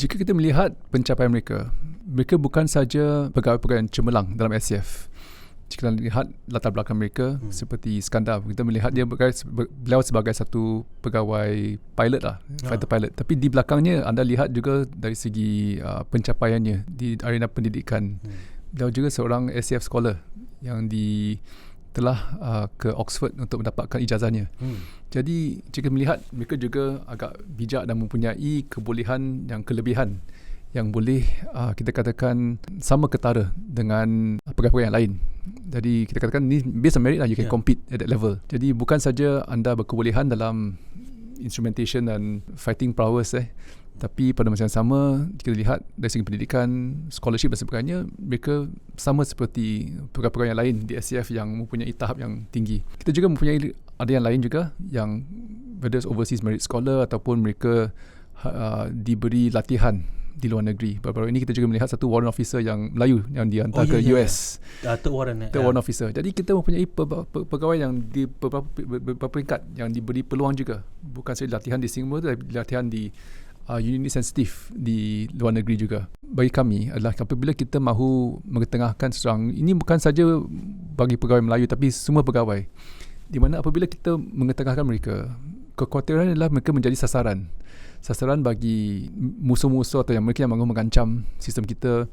jika kita melihat pencapaian mereka, mereka bukan saja pegawai-pegawai yang cemerlang dalam SCF. Jika kita lihat latar belakang mereka hmm. seperti Skandar, kita melihat dia berkait, beliau sebagai satu pegawai pilot lah, ya. fighter pilot. Tapi di belakangnya anda lihat juga dari segi uh, pencapaiannya di arena pendidikan. Hmm. Beliau juga seorang SCF scholar yang di telah uh, ke Oxford untuk mendapatkan ijazahnya. Hmm. Jadi jika melihat mereka juga agak bijak dan mempunyai kebolehan yang kelebihan yang boleh uh, kita katakan sama ketara dengan pegawai-pegawai yang lain. Jadi kita katakan ni based on merit lah you can yeah. compete at that level. Jadi bukan saja anda berkebolehan dalam instrumentation dan fighting prowess eh tapi pada masa yang sama kita lihat dari segi pendidikan scholarship dan sebagainya mereka sama seperti pegawai-pegawai yang lain di SCF yang mempunyai tahap yang tinggi kita juga mempunyai ada yang lain juga yang whether overseas merit scholar ataupun mereka uh, diberi latihan di luar negeri. Baru-baru ini kita juga melihat satu warrant officer yang Melayu yang dihantar oh, ke yeah, US. Yeah. Uh, third warrant. Third yeah. warrant officer. Jadi kita mempunyai pe- pe- pegawai yang di beberapa, beberapa peringkat yang diberi peluang juga. Bukan saja latihan di Singapura tapi latihan di uh, unit sensitif di luar negeri juga. Bagi kami adalah apabila kita mahu mengetengahkan seorang, ini bukan saja bagi pegawai Melayu tapi semua pegawai. Di mana apabila kita mengetengahkan mereka, kekhawatiran adalah mereka menjadi sasaran. Sasaran bagi musuh-musuh atau yang mereka yang mengancam sistem kita